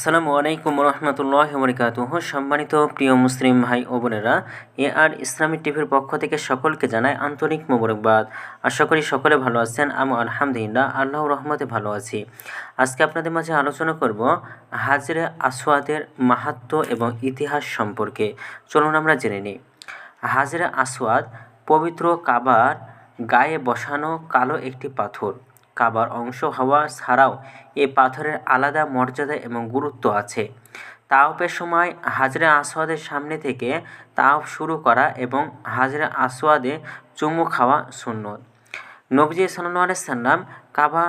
আসসালামু আলাইকুম রহমতুল্লাহ বরকাতুহ সম্মানিত প্রিয় মুসলিম ভাই ও বোনেরা, এ আর ইসলামী টিভির পক্ষ থেকে সকলকে জানায় আন্তরিক মোবারকবাদ। আশা করি সকলে ভালো আছেন আমি আলহামদুলিল্লাহ আল্লাহ রহমতে ভালো আছি। আজকে আপনাদের মাঝে আলোচনা করব হাজরে আসওয়াদের মাহাত্ম এবং ইতিহাস সম্পর্কে। চলুন আমরা জেনে নিই। হাজরে আসওয়াদ পবিত্র কাবার গায়ে বসানো কালো একটি পাথর। কাবার অংশ হওয়া ছাড়াও এ পাথরের আলাদা মর্যাদা এবং গুরুত্ব আছে। তাওপের সময় হাজরে আসওয়াদের সামনে থেকে তাওপ শুরু করা এবং হাজরে আসওয়াদে চুমু খাওয়া সুন্নত। নবজি সাল্লাহ সাল্লাম কাবা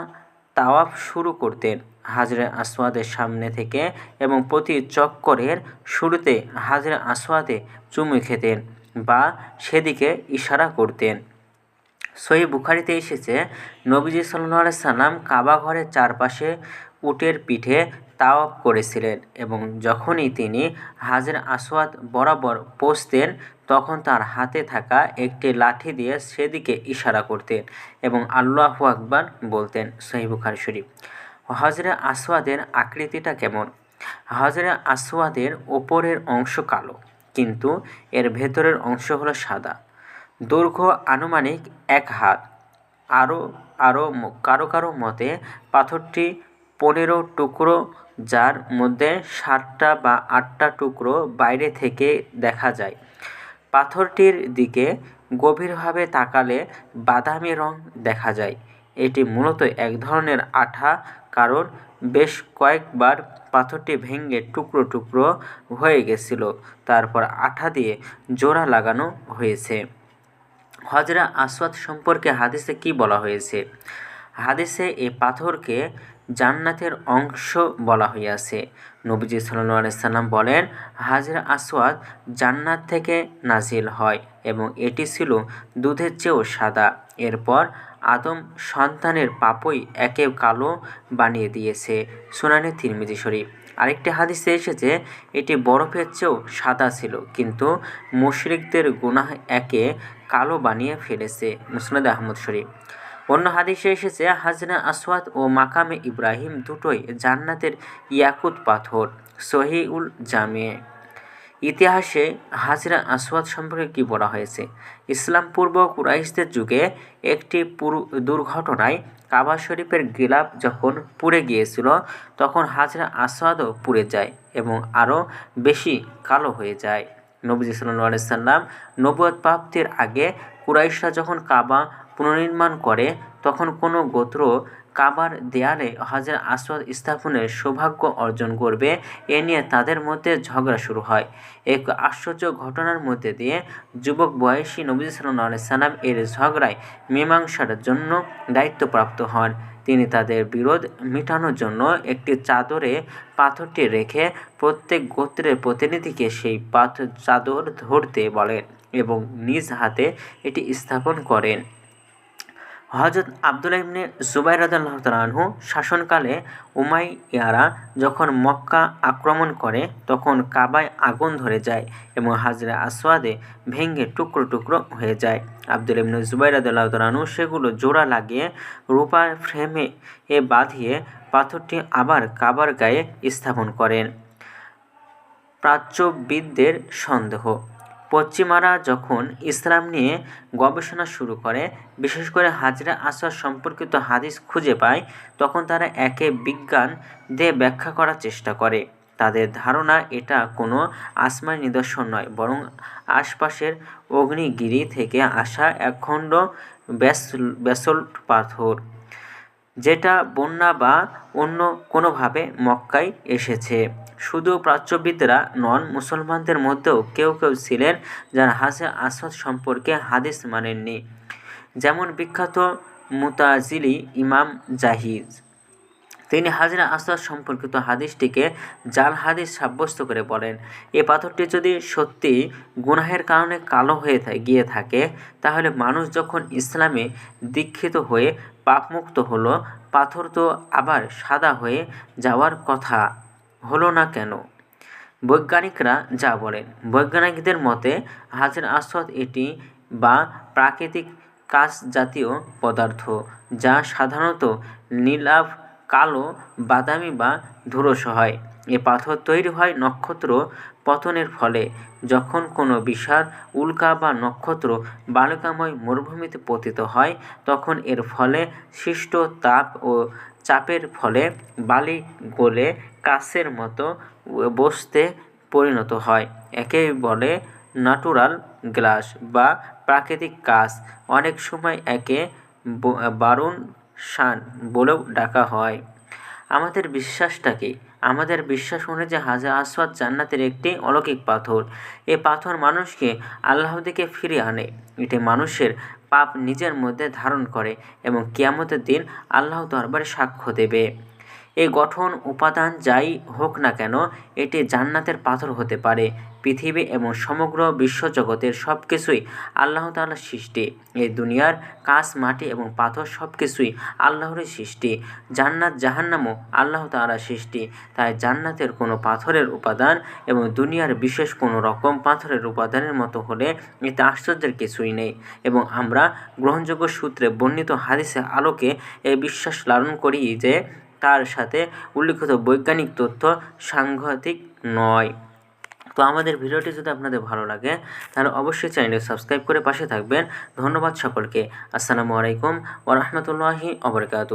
তাওয়াফ শুরু করতেন হাজরে আসওয়াদের সামনে থেকে এবং প্রতি চক্করের শুরুতে হাজরে আসওয়াদে চুমু খেতেন বা সেদিকে ইশারা করতেন। সহি বুখারিতে এসেছে, নবীজি সাল্লাহ সাল্লাম কাবা ঘরের চারপাশে উটের পিঠে তাওয়াফ করেছিলেন এবং যখনই তিনি হাজের আসওয়াদ বরাবর পৌঁছতেন, তখন তার হাতে থাকা একটি লাঠি দিয়ে সেদিকে ইশারা করতেন এবং আল্লাহ আকবার বলতেন সহি বুখারি শরীফ। হজরে আসওয়াদের আকৃতিটা কেমন? হজরে আসওয়াদের ওপরের অংশ কালো, কিন্তু এর ভেতরের অংশ হলো সাদা। দৈর্ঘ্য আনুমানিক এক হাত। আরও আরও কারও কারও মতে পাথরটি পনেরো টুকরো, যার মধ্যে সাতটা বা আটটা টুকরো বাইরে থেকে দেখা যায়। পাথরটির দিকে গভীরভাবে তাকালে বাদামি রং দেখা যায়। এটি মূলত এক ধরনের আঠা, কারণ বেশ কয়েকবার পাথরটি ভেঙে টুকরো টুকরো হয়ে গেছিল। তারপর আঠা দিয়ে জোড়া লাগানো হয়েছে। হজরা আসওয়াদ সম্পর্কে হাদিসে কি বলা হয়েছে? হাদিসে এ পাথরকে জান্নাতের অংশ বলা হইয়াছে। নবীজি সাল্লু সাল্লাম বলেন, হাজরা আসওয়াদ জান্নাত থেকে নাজিল হয় এবং এটি ছিল দুধের চেয়েও সাদা। এরপর আদম সন্তানের পাপই একে কালো বানিয়ে দিয়েছে। সুনানি তিরমিজি শরীফ। আরেকটি হাদিসে এসেছে, এটি বরফের চেয়েও সাদা ছিল, কিন্তু মুশরিকদের গুনাহ একে কালো বানিয়ে ফেলেছে। মুসনাদ আহমদ শরীফ। অন্য হাদিসে এসেছে হাজরা আসওয়াদ ও মাকামে ইব্রাহিম দুটোই জান্নাতের ইয়াকুত পাথর, সহিউল জামে। ইতিহাসে হাজরা আসওয়াদ সম্পর্কে কী বলা হয়েছে? ইসলাম পূর্ব কুরাইশদের যুগে একটি দুর্ঘটনায় কাবা শরীফের গিলাপ যখন পুড়ে গিয়েছিল, তখন হাজরা আসওয়াদও পুড়ে যায় এবং আরও বেশি কালো হয়ে যায়। নবজি সাল্লু সাল্লাম নবুয়ত প্রাপ্তির আগে কুরাইশরা যখন কাবা পুনর্নির্মাণ করে, তখন কোনো গোত্র কাবার দেয়ালে হাজার আসওয়াদ স্থাপনের সৌভাগ্য অর্জন করবে, এ নিয়ে তাদের মধ্যে ঝগড়া শুরু হয়। এক আশ্চর্য ঘটনার মধ্যে দিয়ে যুবক বয়সী নবী সাল্লাহ সাল্লাম এর ঝগড়ায় মীমাংসার জন্য দায়িত্বপ্রাপ্ত হন। তিনি তাদের বিরোধ মেটানোর জন্য একটি চাদরে পাথরটি রেখে প্রত্যেক গোত্রের প্রতিনিধিকে সেই পাথর চাদর ধরতে বলেন এবং নিজ হাতে এটি স্থাপন করেন। হজরত আবদুল্লাহ ইবনে জুবাই রাদাল্লাহ তালাহু শাসনকালে উমাইয়ারা যখন মক্কা আক্রমণ করে, তখন কাবায় আগুন ধরে যায় এবং হাজরা আসওয়াদে ভেঙে টুকরো টুকরো হয়ে যায়। আব্দুল ইবনে জুবাই রাদাল্লাহ তালাহু সেগুলো জোড়া লাগিয়ে রূপার ফ্রেমে এ বাঁধিয়ে পাথরটি আবার কাবার গায়ে স্থাপন করেন। প্রাচ্যবিদদের সন্দেহ পশ্চিমারা যখন ইসলাম নিয়ে গবেষণা শুরু করে, বিশেষ করে হাজরা আসার সম্পর্কিত হাদিস খুঁজে পায়, তখন তারা একে বিজ্ঞান দিয়ে ব্যাখ্যা করার চেষ্টা করে। তাদের ধারণা এটা কোনো আসমার নিদর্শন নয়, বরং আশপাশের অগ্নিগিরি থেকে আসা একখণ্ড ব্যাসল্ট পাথর। যেটা বন্যা বা অন্য কোনোভাবে মক্কায় এসেছে। শুধু প্রাচ্যবিদরা নন, মুসলমানদের মধ্যেও কেউ কেউ ছিলেন যারা হাসে আসাদ সম্পর্কে হাদিস মানেননি। যেমন বিখ্যাত মুতাজিলি ইমাম জাহিজ। তিনি হাজরা আসাদ সম্পর্কিত হাদিসটিকে জাল হাদিস সাব্যস্ত করে বলেন, এ পাথরটি যদি সত্যি গুনাহের কারণে কালো হয়ে গিয়ে থাকে, তাহলে মানুষ যখন ইসলামে দীক্ষিত হয়ে পাপমুক্ত হলো, পাথর তো আবার সাদা হয়ে যাওয়ার কথা হলো না কেন? বৈজ্ঞানিকরা যা বলেন, বৈজ্ঞানিকদের মতে হাজার আসওয়াদ এটি বা প্রাকৃতিক কাঁচ জাতীয় পদার্থ, যা সাধারণত নীলাভ কালো, বাদামি বা ধূরস হয়। এ পাথর তৈরি হয় নক্ষত্র পতনের ফলে। যখন কোনো বিশাল উল্কা বা নক্ষত্র বালুকাময় মরুভূমিতে পতিত হয়, তখন এর ফলে সৃষ্ট তাপ ও চাপের ফলে বালি গলে কাঁচের মতো বসতে পরিণত হয়। একে বলে ন্যাচুরাল গ্লাস বা প্রাকৃতিক কাঁচ। অনেক সময় একে বারুণ শান বলেও ডাকা হয়। আমাদের বিশ্বাসটাকে, আমাদের বিশ্বাস অনুযায়ী হাজার আসওয়াদ জান্নাতের একটি অলৌকিক পাথর। এ পাথর মানুষকে আল্লাহ দিকে ফিরিয়ে আনে। এটি মানুষের পাপ নিজের মধ্যে ধারণ করে এবং কিয়ামতের দিন আল্লাহ দরবারে সাক্ষ্য দেবে। এই গঠন, উপাদান যাই হোক না কেন, এটি জান্নাতের পাথর হতে পারে। পৃথিবী এবং সমগ্র বিশ্বজগতের সব কিছুই আল্লাহ তাআলার সৃষ্টি। এই দুনিয়ার কাঁচ, মাটি এবং পাথর সব কিছুই আল্লাহরই সৃষ্টি। জান্নাত, জাহান্নামও আল্লাহ তাআলার সৃষ্টি। তাই জান্নাতের কোনো পাথরের উপাদান এবং দুনিয়ার বিশেষ কোনো রকম পাথরের উপাদানের মতো হলে এতে আশ্চর্যের কিছুই নেই। এবং আমরা গ্রহণযোগ্য সূত্রে বর্ণিত হাদিসের আলোকে এই বিশ্বাস লালন করি যে তার সাথে উল্লিখিত বৈজ্ঞানিক তথ্য সাংঘাতিক নয়। তো আমাদের ভিডিওটি যদি আপনাদের ভালো লাগে, তাহলে অবশ্যই চ্যানেলটি সাবস্ক্রাইব করে পাশে থাকবেন। ধন্যবাদ সকলকে। আসসালামু আলাইকুম ওরহমতুল্লাহি অবরকাতু